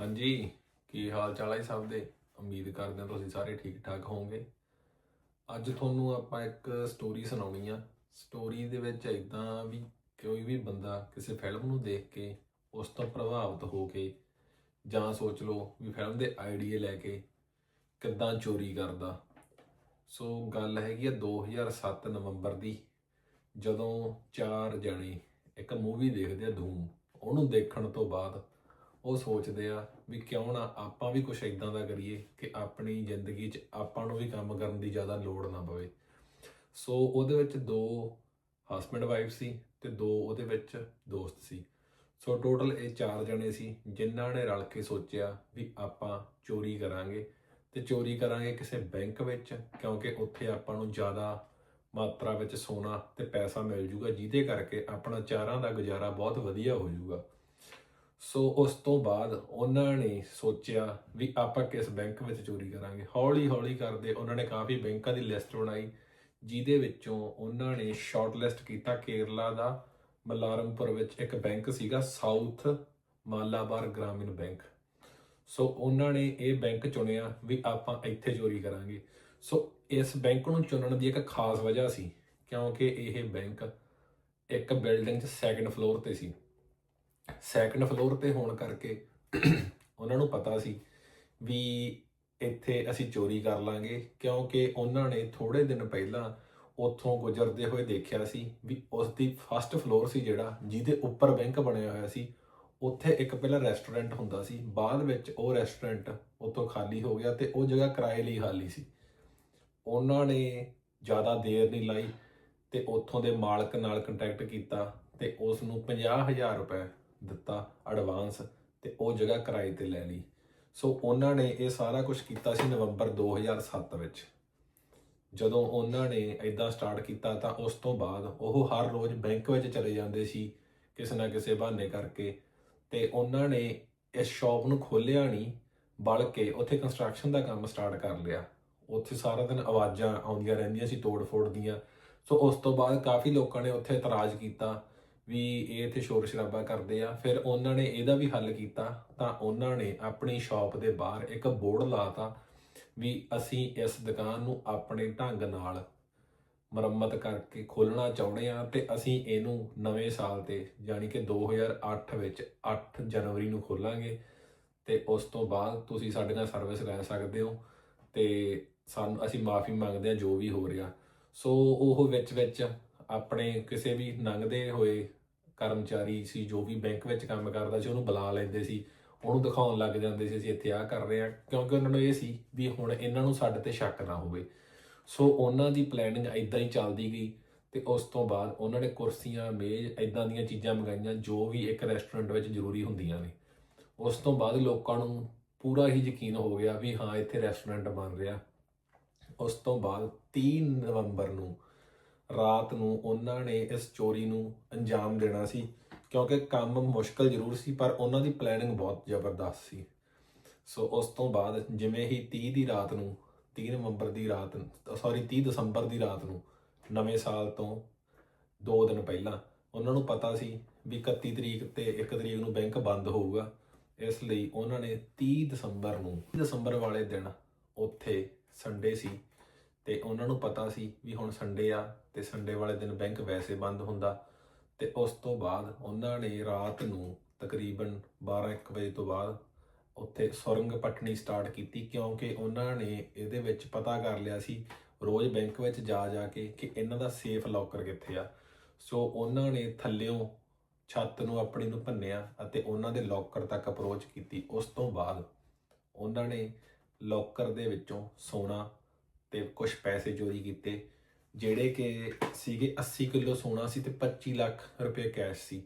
ਹਾਂਜੀ, ਕੀ ਹਾਲ ਚਾਲ ਹੈ ਸਭ ਦੇ? ਉਮੀਦ ਕਰਦੇ ਹਾਂ ਤੁਸੀਂ ਸਾਰੇ ਠੀਕ ਠਾਕ ਹੋਵੋਗੇ। ਅੱਜ ਤੁਹਾਨੂੰ ਆਪਾਂ ਇੱਕ ਸਟੋਰੀ ਸੁਣਾਉਣੀ ਆ। ਸਟੋਰੀ ਦੇ ਵਿੱਚ ਇਦਾਂ ਵੀ ਕੋਈ ਵੀ ਬੰਦਾ ਕਿਸੇ ਫਿਲਮ ਨੂੰ ਦੇਖ ਕੇ ਉਸ ਤੋਂ ਪ੍ਰਭਾਵਿਤ ਹੋ ਕੇ ਜਾਂ ਸੋਚ ਲਓ ਵੀ ਫਿਲਮ ਦੇ ਆਈਡੀਏ ਲੈ ਕੇ ਕਿੱਦਾਂ ਚੋਰੀ ਕਰਦਾ। ਸੋ ਗੱਲ ਹੈਗੀ ਆ 2007 ਨਵੰਬਰ ਦੀ, ਜਦੋਂ ਚਾਰ ਜਣੇ ਇੱਕ ਮੂਵੀ ਦੇਖਦੇ ਆ ਧੂਮ ਉਹਨੂੰ ਦੇਖਣ ਤੋਂ ਬਾਅਦ ਉਹ ਸੋਚਦੇ ਆ ਵੀ ਕਿਉਂ ਨਾ ਆਪਾਂ ਵੀ ਕੁਝ ਇਦਾਂ ਦਾ ਕਰੀਏ ਕਿ ਆਪਣੀ ਜ਼ਿੰਦਗੀ 'ਚ ਆਪਾਂ ਨੂੰ ਵੀ ਕੰਮ ਕਰਨ ਦੀ ਜ਼ਿਆਦਾ ਲੋੜ ਨਾ ਪਵੇ। ਸੋ ਉਹਦੇ ਵਿੱਚ ਦੋ ਹਸਬੰਡ ਵਾਈਫ ਸੀ ਤੇ ਦੋ ਉਹਦੇ ਵਿੱਚ ਦੋਸਤ ਸੀ। ਸੋ ਟੋਟਲ ਇਹ ਚਾਰ ਜਣੇ ਸੀ ਜਿਨ੍ਹਾਂ ਨੇ ਰਲ ਕੇ ਸੋਚਿਆ ਵੀ ਆਪਾਂ ਚੋਰੀ ਕਰਾਂਗੇ ਤੇ ਚੋਰੀ ਕਰਾਂਗੇ ਕਿਸੇ ਬੈਂਕ ਵਿੱਚ ਕਿਉਂਕਿ ਉੱਥੇ ਆਪਾਂ ਨੂੰ ਜ਼ਿਆਦਾ ਮਾਤਰਾ ਵਿੱਚ ਸੋਨਾ ਤੇ ਪੈਸਾ ਮਿਲ ਜੂਗਾ ਜਿਹਦੇ ਕਰਕੇ ਆਪਣਾ ਚਾਰਾਂ ਦਾ ਗੁਜ਼ਾਰਾ ਬਹੁਤ ਵਧੀਆ ਹੋ ਜਾਊਗਾ ਸੋ ਉਸ ਤੋਂ ਬਾਅਦ ਉਹਨਾਂ ਨੇ ਸੋਚਿਆ ਵੀ ਆਪਾਂ ਕਿਸ ਬੈਂਕ ਵਿੱਚ ਚੋਰੀ ਕਰਾਂਗੇ। ਹੌਲੀ ਹੌਲੀ ਕਰਦੇ ਉਹਨਾਂ ਨੇ ਕਾਫੀ ਬੈਂਕਾਂ ਦੀ ਲਿਸਟ ਬਣਾਈ, ਜਿਹਦੇ ਵਿੱਚੋਂ ਉਹਨਾਂ ਨੇ ਸ਼ਾਰਟ ਲਿਸਟ ਕੀਤਾ ਕੇਰਲਾ ਦਾ। ਮਲਾਰਮਪੁਰ ਵਿੱਚ ਇੱਕ ਬੈਂਕ ਸੀਗਾ, south Malabar Gramin bank. So ਉਹਨਾਂ ਨੇ ਇਹ ਬੈਂਕ ਚੁਣਿਆ ਵੀ ਆਪਾਂ ਇੱਥੇ ਚੋਰੀ ਕਰਾਂਗੇ। ਸੋ ਇਸ ਬੈਂਕ ਨੂੰ ਚੁਣਨ ਦੀ ਇੱਕ ਖਾਸ ਵਜ੍ਹਾ ਸੀ, ਕਿਉਂਕਿ ਇਹ ਬੈਂਕ ਇੱਕ ਬਿਲਡਿੰਗ 'ਚ ਸੈਕੰਡ ਫਲੋਰ ਤੇ ਸੀ। ਸੈਕੰਡ ਫਲੋਰ ਤੇ ਹੋਣ ਕਰਕੇ ਉਹਨਾਂ ਨੂੰ ਪਤਾ ਸੀ ਵੀ ਇੱਥੇ ਅਸੀਂ ਚੋਰੀ ਕਰ ਲਾਂਗੇ, ਕਿਉਂਕਿ ਉਹਨਾਂ ਨੇ ਥੋੜੇ ਦਿਨ ਪਹਿਲਾਂ ਉੱਥੋਂ ਗੁਜ਼ਰਦੇ ਹੋਏ ਦੇਖਿਆ ਸੀ ਵੀ ਉਸ ਦੀ ਫਸਟ ਫਲੋਰ ਸੀ ਜਿਹੜਾ, ਜਿਹਦੇ ਉੱਪਰ ਬੈਂਕ ਬਣਿਆ ਹੋਇਆ ਸੀ। ਉੱਥੇ ਇੱਕ ਪਹਿਲਾਂ ਰੈਸਟੋਰੈਂਟ ਹੁੰਦਾ ਸੀ, ਬਾਅਦ ਵਿੱਚ ਉਹ ਰੈਸਟੋਰੈਂਟ ਉੱਥੋਂ ਖਾਲੀ ਹੋ ਗਿਆ ਤੇ ਉਹ ਜਗ੍ਹਾ ਕਿਰਾਏ ਲਈ ਖਾਲੀ ਸੀ। ਉਹਨਾਂ ਨੇ ਜ਼ਿਆਦਾ ਦੇਰ ਨਹੀਂ ਲਾਈ ਤੇ ਉੱਥੋਂ ਦੇ ਮਾਲਕ ਨਾਲ ਕੰਟੈਕਟ ਕੀਤਾ ਤੇ ਉਸ ਨੂੰ 50000 ਰੁਪਏ ਦਿੱਤਾ ਐਡਵਾਂਸ ਤੇ ਉਹ ਜਗ੍ਹਾ ਕਿਰਾਏ ਤੇ ਲੈ ਲਈ। ਸੋ ਉਹਨਾਂ ਨੇ ਇਹ ਸਾਰਾ ਕੁਝ ਕੀਤਾ ਸੀ ਨਵੰਬਰ 2007 ਵਿੱਚ। ਜਦੋਂ ਉਹਨਾਂ ਨੇ ਇਦਾਂ ਸਟਾਰਟ ਕੀਤਾ ਤਾਂ ਉਸ ਤੋਂ ਬਾਅਦ ਉਹ ਹਰ ਰੋਜ਼ ਬੈਂਕ ਵਿੱਚ ਚਲੇ ਜਾਂਦੇ ਸੀ ਕਿਸੇ ਨਾ ਕਿਸੇ ਬਹਾਨੇ ਕਰਕੇ ਤੇ ਉਹਨਾਂ ਨੇ ਇਸ ਸ਼ਾਪ ਨੂੰ ਖੋਲਿਆ ਨਹੀਂ, ਬਲਕਿ ਉੱਥੇ ਕੰਸਟਰਕਸ਼ਨ ਦਾ ਕੰਮ ਸਟਾਰਟ ਕਰ ਲਿਆ। ਉੱਥੇ ਸਾਰਾ ਦਿਨ ਆਵਾਜ਼ਾਂ ਆਉਂਦੀਆਂ ਰਹਿੰਦੀਆਂ ਸੀ ਤੋੜ-ਫੋੜ ਦੀਆਂ। ਸੋ ਉਸ ਤੋਂ ਬਾਅਦ ਕਾਫੀ ਲੋਕਾਂ ਨੇ ਉੱਥੇ ਇਤਰਾਜ਼ ਕੀਤਾ ਵੀ ਇਹ ਇੱਥੇ ਸ਼ੋਰ ਸ਼ਰਾਬਾ ਕਰਦੇ ਆ। ਫਿਰ ਉਹਨਾਂ ਨੇ ਇਹਦਾ ਵੀ ਹੱਲ ਕੀਤਾ ਤਾਂ ਉਹਨਾਂ ਨੇ ਆਪਣੀ ਸ਼ਾਪ ਦੇ ਬਾਹਰ ਇੱਕ ਬੋਰਡ ਲਾਤਾ ਵੀ ਅਸੀਂ ਇਸ ਦੁਕਾਨ ਨੂੰ ਆਪਣੇ ਢੰਗ ਨਾਲ ਮੁਰੰਮਤ ਕਰਕੇ ਖੋਲਣਾ ਚਾਹੁੰਦੇ ਆ ਤੇ ਅਸੀਂ ਇਹਨੂੰ ਨਵੇਂ ਸਾਲ ਤੇ ਯਾਨੀ ਕਿ 2008 ਵਿੱਚ 8 ਜਨਵਰੀ ਨੂੰ ਖੋਲਾਂਗੇ ਤੇ ਉਸ ਤੋਂ ਬਾਅਦ ਤੁਸੀਂ ਸਾਡੇ ਨਾਲ ਸਰਵਿਸ ਲੈ ਸਕਦੇ ਹੋ ਤੇ ਸਾਨੂੰ ਅਸੀਂ ਮਾਫੀ ਮੰਗਦੇ ਆ ਜੋ ਵੀ ਹੋ ਰਿਹਾ। ਸੋ ਉਹ ਵਿੱਚ ਵਿੱਚ ਆਪਣੇ ਕਿਸੇ ਵੀ ਲੰਘਦੇ ਹੋਏ ਕਰਮਚਾਰੀ ਸੀ, ਜੋ ਵੀ ਬੈਂਕ ਵਿੱਚ ਕੰਮ ਕਰਦਾ ਸੀ, ਉਹਨੂੰ ਬੁਲਾ ਲੈਂਦੇ ਸੀ। ਉਹਨੂੰ ਦਿਖਾਉਣ ਲੱਗ ਜਾਂਦੇ ਸੀ, ਅਸੀਂ ਇੱਥੇ ਆ ਕਰ ਰਹੇ ਆ ਕਿਉਂਕਿ ਉਹਨਾਂ ਨੂੰ ਇਹ ਸੀ ਵੀ ਹੁਣ ਇਹਨਾਂ ਨੂੰ ਸਾਡੇ ਤੇ ਸ਼ੱਕ ਨਾ ਹੋਵੇ। ਸੋ ਉਹਨਾਂ ਦੀ ਪਲੈਨਿੰਗ ਇਦਾਂ ਹੀ ਚੱਲਦੀ ਗਈ ਤੇ ਉਸ ਤੋਂ ਬਾਅਦ ਉਹਨਾਂ ਨੇ ਕੁਰਸੀਆਂ, ਮੇਜ਼ ਇਦਾਂ ਦੀਆਂ ਚੀਜ਼ਾਂ ਮੰਗਾਈਆਂ, ਜੋ ਵੀ ਇੱਕ ਰੈਸਟੋਰੈਂਟ ਵਿੱਚ ਜ਼ਰੂਰੀ ਹੁੰਦੀਆਂ ਨੇ। ਉਸ ਤੋਂ ਬਾਅਦ ਲੋਕਾਂ ਨੂੰ ਪੂਰਾ ਹੀ ਯਕੀਨ ਹੋ ਗਿਆ ਵੀ ਹਾਂ, ਇੱਥੇ ਰੈਸਟੋਰੈਂਟ ਬਣ ਰਿਹਾ। ਉਸ ਤੋਂ ਬਾਅਦ 30 ਨਵੰਬਰ ਨੂੰ ਰਾਤ ਨੂੰ ਉਹਨਾਂ ਨੇ ਇਸ ਚੋਰੀ ਨੂੰ ਅੰਜਾਮ ਦੇਣਾ ਸੀ, ਕਿਉਂਕਿ ਕੰਮ ਮੁਸ਼ਕਲ ਜ਼ਰੂਰ ਸੀ, ਪਰ ਉਹਨਾਂ ਦੀ ਪਲੈਨਿੰਗ ਬਹੁਤ ਜ਼ਬਰਦਸਤ ਸੀ। ਸੋ ਉਸ ਤੋਂ ਬਾਅਦ ਜਿਵੇਂ ਹੀ 30 ਦੀ ਰਾਤ ਨੂੰ 30 ਨਵੰਬਰ ਦੀ ਰਾਤ ਸੌਰੀ 30 ਦਸੰਬਰ ਦੀ ਰਾਤ ਨੂੰ, ਨਵੇਂ ਸਾਲ ਤੋਂ 2 ਦਿਨ ਪਹਿਲਾਂ ਉਹਨਾਂ ਨੂੰ ਪਤਾ ਸੀ ਵੀ 31 ਤਰੀਕ ਤੇ 1 ਤਰੀਕ ਨੂੰ ਬੈਂਕ ਬੰਦ ਹੋਊਗਾ। ਇਸ ਲਈ ਉਹਨਾਂ ਨੇ 30 ਦਸੰਬਰ ਨੂੰ ਦਸੰਬਰ ਵਾਲੇ ਦਿਨ ਉੱਥੇ ਸੰਡੇ ਸੀ ਤੇ ਉਹਨਾਂ ਨੂੰ ਪਤਾ ਸੀ ਵੀ ਹੁਣ ਸੰਡੇ ਆ ਤੇ ਸੰਡੇ ਵਾਲੇ ਦਿਨ ਬੈਂਕ ਵੈਸੇ ਬੰਦ ਹੁੰਦਾ ਤੇ ਉਸ ਤੋਂ ਬਾਅਦ ਉਹਨਾਂ ਨੇ ਰਾਤ ਨੂੰ ਤਕਰੀਬਨ 12-1 ਵਜੇ ਤੋਂ ਬਾਅਦ ਉੱਥੇ ਸੁਰੰਗ ਪੱਟਣੀ ਸਟਾਰਟ ਕੀਤੀ, ਕਿਉਂਕਿ ਉਹਨਾਂ ਨੇ ਇਹਦੇ ਵਿੱਚ ਪਤਾ ਕਰ ਲਿਆ ਸੀ ਰੋਜ਼ ਬੈਂਕ ਵਿੱਚ ਜਾ ਜਾ ਕੇ ਕਿ ਇਹਨਾਂ ਦਾ ਸੇਫ ਲੋਕਰ ਕਿੱਥੇ ਆ। ਸੋ ਉਹਨਾਂ ਨੇ ਥੱਲਿਓਂ ਛੱਤ ਨੂੰ ਆਪਣੀ ਨੂੰ ਭੰਨਿਆ ਅਤੇ ਉਹਨਾਂ ਦੇ ਲੋਕਰ ਤੱਕ ਅਪਰੋਚ ਕੀਤੀ। ਉਸ ਤੋਂ ਬਾਅਦ ਉਹਨਾਂ ਨੇ ਲੋਕਰ ਦੇ ਵਿੱਚੋਂ ਸੋਨਾ ਤੇ ਕੁਝ ਪੈਸੇ ਚੋਰੀ ਕੀਤੇ, ਜਿਹੜੇ ਕਿ ਸੀਗੇ 80 ਕਿਲੋ ਸੋਨਾ ਸੀ ਤੇ 25 ਲੱਖ ਰੁਪਏ ਕੈਸ਼ ਸੀ।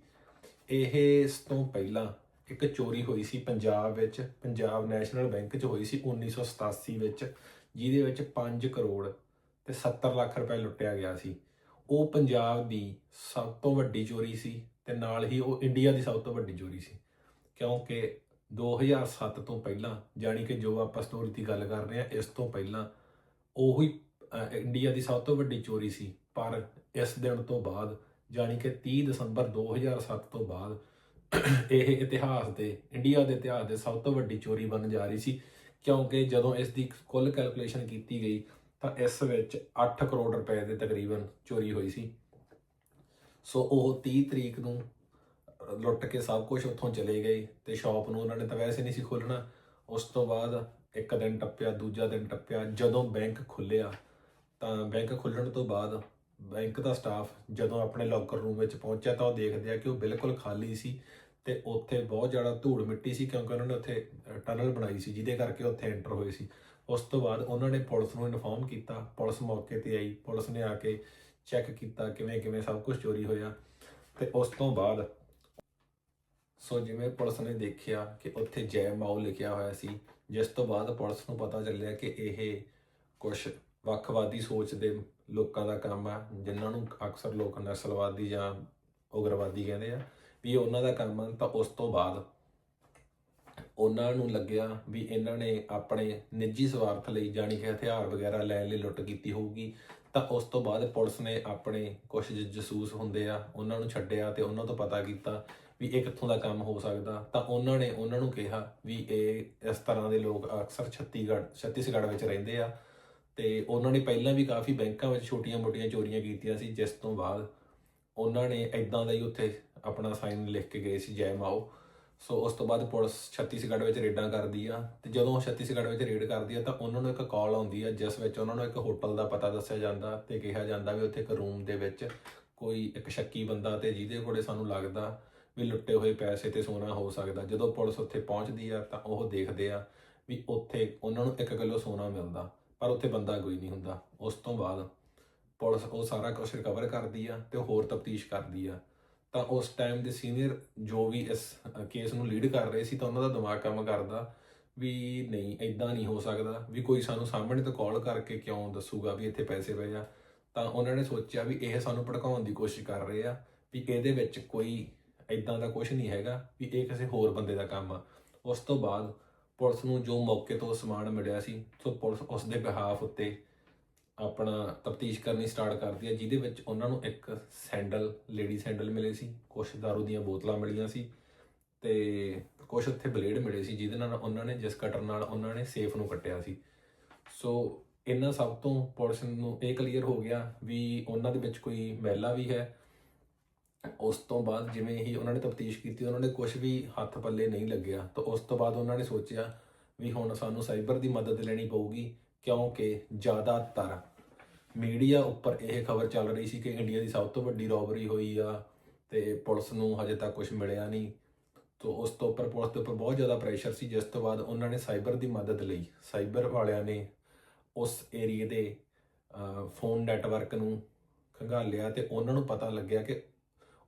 ਇਹ ਇਸ ਤੋਂ ਪਹਿਲਾਂ ਇੱਕ ਚੋਰੀ ਹੋਈ ਸੀ ਪੰਜਾਬ ਵਿੱਚ, ਪੰਜਾਬ ਨੈਸ਼ਨਲ ਬੈਂਕ 'ਚ ਹੋਈ ਸੀ 1987 ਵਿੱਚ, ਜਿਹਦੇ ਵਿੱਚ 5 ਕਰੋੜ ਤੇ 70 ਲੱਖ ਰੁਪਏ ਲੁੱਟਿਆ ਗਿਆ ਸੀ। ਉਹ ਪੰਜਾਬ ਦੀ ਸਭ ਤੋਂ ਵੱਡੀ ਚੋਰੀ ਸੀ ਤੇ ਨਾਲ ਹੀ ਉਹ ਇੰਡੀਆ ਦੀ ਸਭ ਤੋਂ ਵੱਡੀ ਚੋਰੀ ਸੀ। ਕਿਉਂਕਿ 2007 ਤੋਂ ਪਹਿਲਾਂ, ਜਾਣੀ ਕਿ ਜੋ ਆਪਾਂ ਸਟੋਰੀ ਦੀ ਗੱਲ ਕਰ ਰਹੇ ਹਾਂ, ਇਸ ਤੋਂ ਪਹਿਲਾਂ ਉਹੀ ਇੰਡੀਆ ਦੀ ਸਭ ਤੋਂ ਵੱਡੀ ਚੋਰੀ ਸੀ। ਪਰ ਇਸ ਦਿਨ ਤੋਂ ਬਾਅਦ, ਜਾਣੀ ਕਿ 30 ਦਸੰਬਰ 2007 ਤੋਂ ਬਾਅਦ, ਇਹ ਇਤਿਹਾਸ ਦੇ, ਇੰਡੀਆ ਦੇ ਇਤਿਹਾਸ ਦੇ ਸਭ ਤੋਂ ਵੱਡੀ ਚੋਰੀ ਬਣ ਜਾ ਰਹੀ ਸੀ। ਕਿਉਂਕਿ ਜਦੋਂ ਇਸ ਦੀ ਕੁੱਲ ਕੈਲਕੂਲੇਸ਼ਨ ਕੀਤੀ ਗਈ, ਤਾਂ ਇਸ ਵਿੱਚ 8 ਕਰੋੜ ਰੁਪਏ ਦੇ ਤਕਰੀਬਨ ਚੋਰੀ ਹੋਈ ਸੀ। ਸੋ ਉਹ 30 ਤਰੀਕ ਨੂੰ ਲੁੱਟ ਕੇ ਸਭ ਕੁਝ ਉੱਥੋਂ ਚਲੇ ਗਏ ਤੇ ਸ਼ਾਪ ਨੂੰ ਉਹਨਾਂ ਨੇ ਤਾਂ ਵੈਸੇ ਨਹੀਂ ਸੀ ਖੋਲਣਾ ਉਸ ਤੋਂ ਬਾਅਦ ਇੱਕ ਦਿਨ ਟੱਪਿਆ, ਦੂਜਾ ਦਿਨ ਟੱਪਿਆ, ਜਦੋਂ ਬੈਂਕ ਖੁੱਲਿਆ ਤਾਂ ਬੈਂਕ ਖੁੱਲਣ ਤੋਂ ਬਾਅਦ ਬੈਂਕ ਦਾ ਸਟਾਫ ਜਦੋਂ ਆਪਣੇ ਲੋਕਰ ਰੂਮ ਵਿੱਚ ਪਹੁੰਚਿਆ ਤਾਂ ਉਹ ਦੇਖਦੇ ਆ ਕਿ ਉਹ ਬਿਲਕੁਲ ਖਾਲੀ ਸੀ ਤੇ ਉੱਥੇ ਬਹੁਤ ਜ਼ਿਆਦਾ ਧੂੜ ਮਿੱਟੀ ਸੀ ਕਿਉਂਕਿ ਉਹਨਾਂ ਨੇ ਉੱਥੇ ਟਨਲ ਬਣਾਈ ਸੀ ਜਿਹਦੇ ਕਰਕੇ ਉੱਥੇ ਐਂਟਰ ਹੋਏ ਸੀ। ਉਸ ਤੋਂ ਬਾਅਦ ਉਹਨਾਂ ਨੇ ਪੁਲਿਸ ਨੂੰ ਇਨਫੋਰਮ ਕੀਤਾ, ਪੁਲਿਸ ਮੌਕੇ ਤੇ ਆਈ, ਪੁਲਿਸ ਨੇ ਆ ਕੇ ਚੈੱਕ ਕੀਤਾ ਕਿਵੇਂ ਕਿਵੇਂ ਸਭ ਕੁਝ ਚੋਰੀ ਹੋਇਆ ਤੇ ਉਸ ਤੋਂ ਬਾਅਦ ਸੋ ਜਿਵੇਂ ਪੁਲਿਸ ਨੇ ਦੇਖਿਆ ਕਿ ਉੱਥੇ ਜੈ ਮਾਓ ਲਿਖਿਆ ਹੋਇਆ ਸੀ ਜਿਸ ਤੋਂ ਬਾਅਦ ਪੁਲਿਸ ਨੂੰ ਪਤਾ ਚੱਲਿਆ ਕਿ ਇਹ ਕੁਝ ਵੱਖਵਾਦੀ ਸੋਚ ਦੇ ਲੋਕਾਂ ਦਾ ਕੰਮ ਆ, ਜਿਨ੍ਹਾਂ ਨੂੰ ਅਕਸਰ ਲੋਕ ਨਸਲਵਾਦੀ ਜਾਂ ਉਗਰਵਾਦੀ ਕਹਿੰਦੇ ਆ, ਵੀ ਇਹ ਉਹਨਾਂ ਦਾ ਕੰਮ ਆ, ਤਾਂ ਉਸ ਤੋਂ ਬਾਅਦ ਉਹਨਾਂ ਨੂੰ ਲੱਗਿਆ ਵੀ ਇਹਨਾਂ ਨੇ ਆਪਣੇ ਨਿੱਜੀ ਸਵਾਰਥ ਲਈ ਜਾਣੀ ਕਿ ਹਥਿਆਰ ਵਗੈਰਾ ਲੈਣ ਲਈ, ਲੁੱਟ ਕੀਤੀ ਹੋਊਗੀ ਤਾਂ ਉਸ ਤੋਂ ਬਾਅਦ ਪੁਲਿਸ ਨੇ ਆਪਣੇ ਕੁਝ ਜਸੂਸ ਹੁੰਦੇ ਆ, ਉਹਨਾਂ ਨੂੰ ਛੱਡਿਆ ਤੇ ਉਹਨਾਂ ਤੋਂ ਪਤਾ ਕੀਤਾ ਵੀ ਇਹ ਕਿੱਥੋਂ ਦਾ ਕੰਮ ਹੋ ਸਕਦਾ। ਤਾਂ ਉਹਨਾਂ ਨੇ ਉਹਨਾਂ ਨੂੰ ਕਿਹਾ ਵੀ ਇਹ ਇਸ ਤਰ੍ਹਾਂ ਦੇ ਲੋਕ ਅਕਸਰ ਛੱਤੀਗੜ੍ਹ ਛੱਤੀਸਗੜ੍ਹ ਵਿੱਚ ਰਹਿੰਦੇ ਆ ਤੇ ਉਹਨਾਂ ਨੇ ਪਹਿਲਾਂ ਵੀ ਕਾਫੀ ਬੈਂਕਾਂ ਵਿੱਚ ਛੋਟੀਆਂ-ਮੋਟੀਆਂ ਚੋਰੀਆਂ ਕੀਤੀਆਂ ਸੀ, ਜਿਸ ਤੋਂ ਬਾਅਦ ਉਹਨਾਂ ਨੇ ਇਦਾਂ ਦਾ ਹੀ ਉੱਥੇ ਆਪਣਾ ਸਾਈਨ ਲਿਖ ਕੇ ਗਏ ਸੀ, ਜੈ ਮਾਓ। ਸੋ ਉਸ ਤੋਂ ਬਾਅਦ ਪੁਲਿਸ ਛੱਤੀਸਗੜ੍ਹ ਵਿੱਚ ਰੇਡਾਂ ਕਰਦੀ ਆ। ਤੇ ਜਦੋਂ ਉਹ ਛੱਤੀਸਗੜ੍ਹ ਵਿੱਚ ਰੇਡ ਕਰਦੀ ਆ, ਤਾਂ ਉਹਨਾਂ ਨੂੰ ਇੱਕ ਕਾਲ ਆਉਂਦੀ ਆ, ਜਿਸ ਵਿੱਚ ਉਹਨਾਂ ਨੂੰ ਇੱਕ ਹੋਟਲ ਦਾ ਪਤਾ ਦੱਸਿਆ ਜਾਂਦਾ ਤੇ ਕਿਹਾ ਜਾਂਦਾ ਵੀ ਉੱਥੇ ਇੱਕ ਰੂਮ ਦੇ ਵਿੱਚ ਕੋਈ ਇੱਕ ਸ਼ੱਕੀ ਬੰਦਾ ਤੇ ਜਿਹਦੇ ਕੋਲੇ ਸਾਨੂੰ ਲੱਗਦਾ ਵੀ ਲੁੱਟੇ ਹੋਏ ਪੈਸੇ ਤੇ ਸੋਨਾ ਹੋ ਸਕਦਾ। ਜਦੋਂ ਪੁਲਿਸ ਉੱਥੇ ਪਹੁੰਚਦੀ ਆ, ਤਾਂ ਉਹ ਦੇਖਦੇ ਆ ਵੀ ਉੱਥੇ ਉਹਨਾਂ ਨੂੰ 1 ਕਿਲੋ ਸੋਨਾ ਮਿਲਦਾ, ਪਰ ਉੱਥੇ ਬੰਦਾ ਕੋਈ ਨਹੀਂ ਹੁੰਦਾ। ਉਸ ਤੋਂ ਬਾਅਦ ਪੁਲਿਸ ਉਹ ਸਾਰਾ ਕੁਝ ਰਿਕਵਰ ਕਰਦੀ ਆ ਤੇ ਹੋਰ ਤਫਤੀਸ਼ ਕਰਦੀ ਆ। ਤਾਂ ਉਸ ਟਾਈਮ ਦੇ ਸੀਨੀਅਰ ਜੋ ਵੀ ਇਸ ਕੇਸ ਨੂੰ ਲੀਡ ਕਰ ਰਹੇ ਸੀ ਤਾਂ ਉਹਨਾਂ ਦਾ ਦਿਮਾਗ ਕੰਮ ਕਰਦਾ ਵੀ ਨਹੀਂ ਇਦਾਂ ਨਹੀਂ ਹੋ ਸਕਦਾ, ਵੀ ਕੋਈ ਸਾਨੂੰ ਸਾਹਮਣੇ ਤੋਂ ਕਾਲ ਕਰਕੇ ਕਿਉਂ ਦੱਸੂਗਾ ਵੀ ਇੱਥੇ ਪੈਸੇ ਪਏ ਆ। ਤਾਂ ਉਹਨਾਂ ਨੇ ਸੋਚਿਆ ਵੀ ਇਹ ਸਾਨੂੰ ਭੜਕਾਉਣ ਦੀ ਕੋਸ਼ਿਸ਼ ਕਰ ਰਹੇ ਆ ਵੀ ਇਹਦੇ ਵਿੱਚ ਕੋਈ ਇਦਾਂ ਦਾ ਕੁਝ ਨਹੀਂ ਹੈਗਾ ਵੀ ਇਹ ਕਿਸੇ ਹੋਰ ਬੰਦੇ ਦਾ ਕੰਮ ਆ। ਉਸ ਤੋਂ ਬਾਅਦ ਪੁਲਿਸ ਨੂੰ ਜੋ ਮੌਕੇ ਤੋਂ ਸਮਾਨ ਮਿਲਿਆ ਸੀ, ਸੋ ਪੁਲਿਸ ਉਸ ਦੇ ਬਿਹਾਫ ਉੱਤੇ ਆਪਣਾ ਤਫਤੀਸ਼ ਕਰਨੀ ਸਟਾਰਟ ਕਰਦੀ ਹੈ, ਜਿਹਦੇ ਵਿੱਚ ਉਹਨਾਂ ਨੂੰ ਇੱਕ ਸੈਂਡਲ ਲੇਡੀ ਸੈਂਡਲ ਮਿਲੇ ਸੀ ਕੁਝ ਦਾਰੂ ਦੀਆਂ ਬੋਤਲਾਂ ਮਿਲੀਆਂ ਸੀ ਤੇ ਕੁਝ ਉੱਥੇ ਬਲੇਡ ਮਿਲੇ ਸੀ, ਜਿਹਦੇ ਨਾਲ ਉਹਨਾਂ ਨੇ ਜਿਸ ਕਟਰ ਨਾਲ ਉਹਨਾਂ ਨੇ ਸੇਫ ਨੂੰ ਕੱਟਿਆ ਸੀ। ਸੋ ਇਹਨਾਂ ਸਭ ਤੋਂ ਪੁਲਿਸ ਨੂੰ ਇਹ ਕਲੀਅਰ ਹੋ ਗਿਆ ਵੀ ਉਹਨਾਂ ਦੇ ਵਿੱਚ ਕੋਈ ਮਹਿਲਾ ਵੀ ਹੈ। ਉਸ ਤੋਂ ਬਾਅਦ ਜਿਵੇਂ ਹੀ ਉਹਨਾਂ ਨੇ ਤਫਤੀਸ਼ ਕੀਤੀ, ਉਹਨਾਂ ਨੇ ਕੁਝ ਵੀ ਹੱਥ ਪੱਲੇ ਨਹੀਂ ਲੱਗਿਆ, ਤਾਂ ਉਸ ਤੋਂ ਬਾਅਦ ਉਹਨਾਂ ਨੇ ਸੋਚਿਆ ਵੀ ਹੁਣ ਸਾਨੂੰ ਸਾਈਬਰ ਦੀ ਮਦਦ ਲੈਣੀ ਪਊਗੀ ਕਿਉਂਕਿ ਜ਼ਿਆਦਾਤਰ ਮੀਡੀਆ ਉੱਪਰ ਇਹ ਖਬਰ ਚੱਲ ਰਹੀ ਸੀ ਕਿ ਇੰਡੀਆ ਦੀ ਸਭ ਤੋਂ ਵੱਡੀ ਰੋਬਰੀ ਹੋਈ ਆ ਤੇ ਪੁਲਿਸ ਨੂੰ ਹਜੇ ਤੱਕ ਕੁਝ ਮਿਲਿਆ ਨਹੀਂ। ਤੋਂ ਉਸ ਤੋਂ ਉੱਪਰ ਪੁਲਿਸ ਦੇ ਉੱਪਰ ਬਹੁਤ ਜ਼ਿਆਦਾ ਪ੍ਰੈਸ਼ਰ ਸੀ। ਜਿਸ ਤੋਂ ਬਾਅਦ ਉਹਨਾਂ ਨੇ ਸਾਈਬਰ ਦੀ ਮਦਦ ਲਈ ਸਾਈਬਰ ਵਾਲਿਆਂ ਨੇ ਉਸ ਏਰੀਏ ਦੇ ਫੋਨ ਨੈਟਵਰਕ ਨੂੰ ਖੰਗਾਲਿਆ ਤੇ ਉਹਨਾਂ ਨੂੰ ਪਤਾ ਲੱਗਿਆ ਕਿ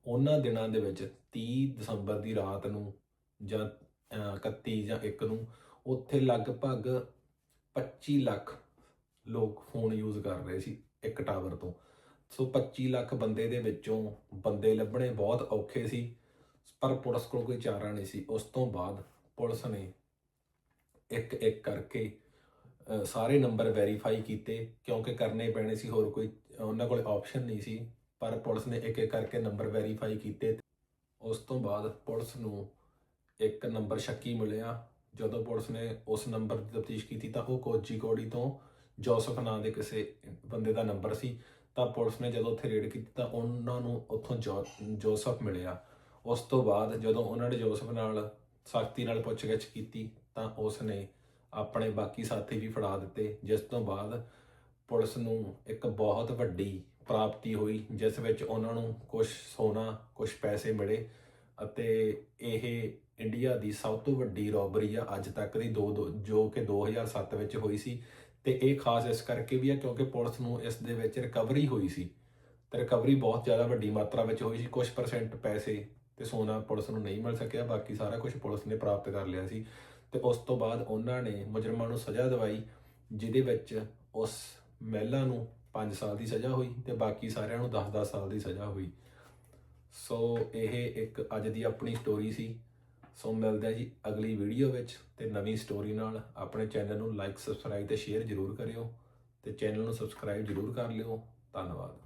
ਉਹਨਾਂ ਦਿਨਾਂ ਦੇ ਵਿੱਚ 30 ਦਸੰਬਰ ਦੀ ਰਾਤ ਨੂੰ ਜਾਂ ਅਹ, 31 ਜਾਂ 1 ਨੂੰ ਉੱਥੇ ਲਗਭਗ 25 ਲੱਖ ਲੋਕ ਫੋਨ ਯੂਜ਼ ਕਰ ਰਹੇ ਸੀ ਇੱਕ ਟਾਵਰ ਤੋਂ। ਸੋ 25 ਲੱਖ ਬੰਦੇ ਦੇ ਵਿੱਚੋਂ ਬੰਦੇ ਲੱਭਣੇ ਬਹੁਤ ਔਖੇ ਸੀ, ਪਰ ਪੁਲਿਸ ਕੋਲ ਕੋਈ ਚਾਰਾ ਨਹੀਂ ਸੀ। ਉਸ ਤੋਂ ਬਾਅਦ ਪੁਲਿਸ ਨੇ ਇੱਕ ਇੱਕ ਕਰਕੇ ਸਾਰੇ ਨੰਬਰ ਵੈਰੀਫਾਈ ਕੀਤੇ, ਕਿਉਂਕਿ ਕਰਨੇ ਪੈਣੇ ਸੀ, ਹੋਰ ਕੋਈ ਉਹਨਾਂ ਕੋਲ ਆਪਸ਼ਨ ਨਹੀਂ ਸੀ, ਪਰ ਪੁਲਿਸ ਨੇ ਇੱਕ ਇੱਕ ਕਰਕੇ ਨੰਬਰ ਵੈਰੀਫਾਈ ਕੀਤੇ। ਉਸ ਤੋਂ ਬਾਅਦ ਪੁਲਿਸ ਨੂੰ ਇੱਕ ਨੰਬਰ ਸ਼ੱਕੀ ਮਿਲਿਆ। ਜਦੋਂ ਪੁਲਿਸ ਨੇ ਉਸ ਨੰਬਰ ਦੀ ਤਫਤੀਸ਼ ਕੀਤੀ ਤਾਂ ਉਹ ਕੋਚੀਕੋੜੀ ਤੋਂ ਜੋਸਫ ਨਾਂ ਦੇ ਕਿਸੇ ਬੰਦੇ ਦਾ ਨੰਬਰ ਸੀ। ਤਾਂ ਪੁਲਿਸ ਨੇ ਜਦੋਂ ਉੱਥੇ ਰੇਡ ਕੀਤੀ ਤਾਂ ਉਹਨਾਂ ਨੂੰ ਉੱਥੋਂ ਜੋ- ਜੋਸਫ ਮਿਲਿਆ। ਉਸ ਤੋਂ ਬਾਅਦ ਜਦੋਂ ਉਹਨਾਂ ਨੇ ਜੋਸਫ ਨਾਲ ਸਖਤੀ ਨਾਲ ਪੁੱਛਗਿੱਛ ਕੀਤੀ ਤਾਂ ਉਸ ਨੇ ਆਪਣੇ ਬਾਕੀ ਸਾਥੀ ਵੀ ਫੜਾ ਦਿੱਤੇ, ਜਿਸ ਤੋਂ ਬਾਅਦ ਪੁਲਿਸ ਨੂੰ ਇੱਕ ਬਹੁਤ ਵੱਡੀ ਪ੍ਰਾਪਤੀ ਹੋਈ, ਜਿਸ ਵਿੱਚ ਉਹਨਾਂ ਨੂੰ ਕੁਝ ਸੋਨਾ ਕੁਝ ਪੈਸੇ ਮਿਲੇ ਅਤੇ ਇਹ ਇੰਡੀਆ ਦੀ ਸਭ ਤੋਂ ਵੱਡੀ ਰੋਬਰੀ ਆ ਅੱਜ ਤੱਕ ਦੀ ਦੋ ਦੋ- ਜੋ ਕਿ 2007 ਵਿੱਚ ਹੋਈ ਸੀ। ਤੇ ਇਹ ਖਾਸ ਇਸ ਕਰਕੇ ਵੀ ਆ ਕਿਉਂਕਿ ਪੁਲਿਸ ਨੂੰ ਇਸ ਦੇ ਵਿੱਚ ਰਿਕਵਰੀ ਹੋਈ ਸੀ। ਤੇ ਰਿਕਵਰੀ ਬਹੁਤ ਜ਼ਿਆਦਾ ਵੱਡੀ ਮਾਤਰਾ ਵਿੱਚ ਹੋਈ ਸੀ। ਕੁਝ ਪਰਸੈਂਟ ਪੈਸੇ ਤੇ ਸੋਨਾ ਪੁਲਿਸ ਨੂੰ ਨਹੀਂ ਮਿਲ ਸਕਿਆ। ਬਾਕੀ ਸਾਰਾ ਕੁਝ ਪੁਲਿਸ ਨੇ ਪ੍ਰਾਪਤ ਕਰ ਲਿਆ ਸੀ। ਤੇ ਉਸ ਤੋਂ ਬਾਅਦ ਉਹਨਾਂ ਨੇ ਮੁਜਰਮਾਂ ਨੂੰ ਸਜ਼ਾ ਦਿਵਾਈ, ਜਿਹਦੇ ਵਿੱਚ ਉਸ ਮਹਿਲਾ ਨੂੰ 5 ਸਾਲ ਦੀ ਸਜ਼ਾ ਹੋਈ ਤੇ ਬਾਕੀ ਸਾਰਿਆਂ ਨੂੰ 10-10 ਸਾਲ ਦੀ ਸਜ਼ਾ ਹੋਈ। ਸੋ ਇਹ ਇੱਕ ਅੱਜ ਦੀ ਆਪਣੀ ਸਟੋਰੀ ਸੀ। ਸੋ ਮਿਲਦੇ ਆ ਜੀ ਅਗਲੀ ਵੀਡੀਓ ਵਿੱਚ ਤੇ ਨਵੀਂ ਸਟੋਰੀ ਨਾਲ। ਆਪਣੇ ਚੈਨਲ ਨੂੰ ਲਾਈਕ ਸਬਸਕ੍ਰਾਈਬ ਤੇ ਸ਼ੇਅਰ ਜ਼ਰੂਰ ਕਰਿਓ ਤੇ ਚੈਨਲ ਨੂੰ ਸਬਸਕ੍ਰਾਈਬ ਜ਼ਰੂਰ ਕਰ ਲਿਓ। ਧੰਨਵਾਦ।